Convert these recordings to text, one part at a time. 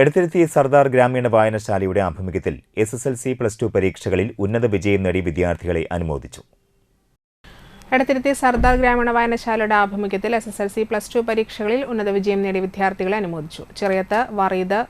എടത്തിരുത്തി സർദാർ ഗ്രാമീണ വായനശാലയുടെ ആഭിമുഖ്യത്തിൽ S S L C plus two പരീക്ഷകളിൽ ഉന്നത വിജയം നേടി വിദ്യാർത്ഥികളെ അനുമോദിച്ചു. എടത്തിരുത്തി സർദാർ ഗ്രാമീണ വായനശാലയുടെ ആഭിമുഖ്യത്തിൽ S S L C plus two പരീക്ഷകളിൽ ഉന്നത വിജയം നേടിയ വിദ്യാർത്ഥികളെ അനുമോദിച്ചു. ചെറിയത്ത് വറീദ്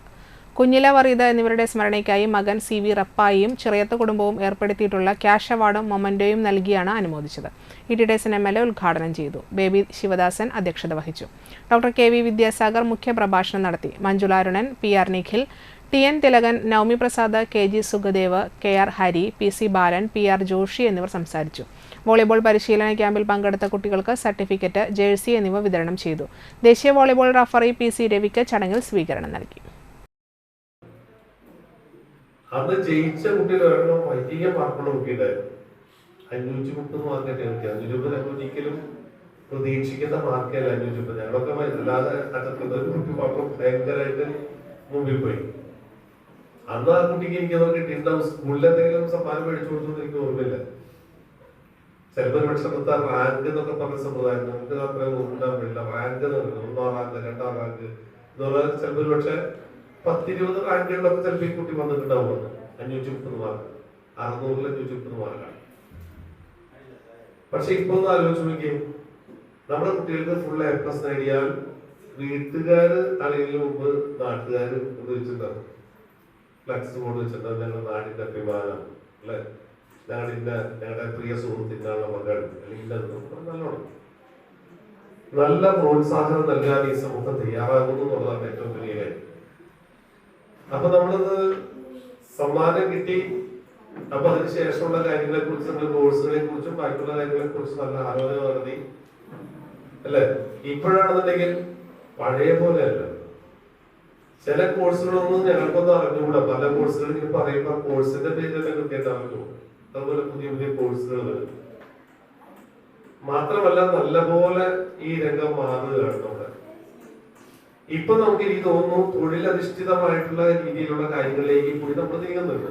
കുഞ്ഞില വറീദ എന്നിവരുടെ സ്മരണയ്ക്കായി മകൻ സി വി റപ്പായിയും ചെറിയത്ത കുടുംബവും ഏർപ്പെടുത്തിയിട്ടുള്ള ക്യാഷ് അവാർഡും മൊമന്റോയും നൽകിയാണ് അനുമോദിച്ചത്. E T Desan M L A ഉദ്ഘാടനം ചെയ്തു. ബേബി ശിവദാസൻ അധ്യക്ഷത വഹിച്ചു. ഡോക്ടർ കെ വി വിദ്യാസാഗർ മുഖ്യപ്രഭാഷണം നടത്തി. Manjularunan P R Nikhil T N Thilakan Navami Prasad K G Sukhdev K R Hari P C Balan P R Joshi എന്നിവർ സംസാരിച്ചു. Volleyball പരിശീലന ക്യാമ്പിൽ പങ്കെടുത്ത കുട്ടികൾക്ക് സർട്ടിഫിക്കറ്റ് ജേഴ്സി എന്നിവ വിതരണം ചെയ്തു. ദേശീയ വോളിബോൾ റഫറി പി സി രവിക്ക് ചടങ്ങിൽ സ്വീകരണം നൽകി. അന്ന് ജയിച്ച കുട്ടികൾ ഒരെണ്ണം വലിയ മാർക്കുള്ള കുട്ടിയുണ്ടായിരുന്നു അഞ്ഞൂറ്റി മുപ്പത് മാർക്കൊക്കെ കിട്ടി. അഞ്ഞൂറ്റി മുപ്പത് ഒരിക്കലും പ്രതീക്ഷിക്കുന്ന മാർക്കല്ല അഞ്ഞൂറ്റി മുപ്പത് ഞങ്ങളൊക്കെ അല്ലാതെ അറ്റത്തുള്ള ഒരു കുട്ടി മാത്രം ഭയങ്കരമായിട്ട് മുമ്പിൽ പോയി. അന്ന് ആ കുട്ടിക്ക് എനിക്ക് അതൊക്കെ കിട്ടിയിട്ടുണ്ടാവും സ്കൂളിൽ എന്തെങ്കിലും സമ്മാനം മേടിച്ചു കൊടുത്തു എനിക്ക് ഓർമ്മയില്ല. ചിലപ്പോൾ ഒരു പക്ഷെ അന്നത്തെ റാങ്ക് എന്നൊക്കെ പറഞ്ഞ സമ്പ്രദായം നമുക്ക് അത്രയും ഉണ്ടാവില്ല റാങ്ക് എന്ന് പറയുന്നത് ഒന്നാം റാങ്ക് രണ്ടാം റാങ്ക് എന്നുള്ള ചിലപ്പോൾ ഒരു പക്ഷെ പത്തിരുപത് റാങ്കുകളിലൊക്കെ ചിലപ്പോൾ കുട്ടി വന്നിട്ടുണ്ടാവും അഞ്ഞൂറ്റി മുപ്പത് മാർക്ക് അറുന്നൂറിൽ അഞ്ഞൂറ്റി മുപ്പത് മാർക്കാണ് പക്ഷെ ഇപ്പൊ ഒന്ന് ആലോചിച്ച് നോക്കിയേ. നമ്മുടെ കുട്ടികൾക്ക് ഫുൾ എ പ്ലസ് നേടിയാൽ വീട്ടുകാര് അല്ലെങ്കിൽ മുമ്പ് നാട്ടുകാര് വെച്ചിട്ടുണ്ടാവും ഫ്ലക്സ് ബോർഡ് വെച്ചിട്ടുണ്ടാവും. ഞങ്ങളുടെ നാടിന്റെ അഭിമാനം അല്ലെ? ഞങ്ങളുടെ ഞങ്ങളുടെ പ്രിയ സുഹൃത്തിനാണ് മകൾ അല്ലെങ്കിൽ നല്ലോണം. നല്ല പ്രോത്സാഹനം നൽകാൻ ഈ സമൂഹം തയ്യാറാകുന്നു എന്നുള്ളതാണ് ഏറ്റവും വലിയ അപ്പൊ നമ്മളത് സമ്മാനം കിട്ടി. അപ്പൊ അതിന് ശേഷമുള്ള കാര്യങ്ങളെ കുറിച്ച് നമ്മൾ കോഴ്സുകളെ കുറിച്ചും ബാക്കിയുള്ള കാര്യങ്ങളെ കുറിച്ചും നല്ല ആലോചന നടത്തി. അല്ലെ? ഇപ്പോഴാണെന്നുണ്ടെങ്കിൽ പഴയ പോലെ അല്ല. ചില കോഴ്സുകളൊന്നും ഞങ്ങൾക്കൊന്നും അറിഞ്ഞുകൂടാ. പല കോഴ്സുകൾ ഇങ്ങനെ പറയുമ്പോ കോഴ്സിന്റെ പേര് തന്നെ കൃത്യമായിട്ട് അറിഞ്ഞു അതുപോലെ പുതിയ പുതിയ കോഴ്സുകൾ വരും. മാത്രമല്ല നല്ലപോലെ ഈ രംഗം മാറുകയാണ്. ഇപ്പൊ നമുക്ക് എനിക്ക് തോന്നുന്നു തൊഴിലധിഷ്ഠിതമായിട്ടുള്ള രീതിയിലുള്ള കാര്യങ്ങളിലേക്ക് കൂടി നമ്മൾ നീങ്ങുന്നുണ്ട്.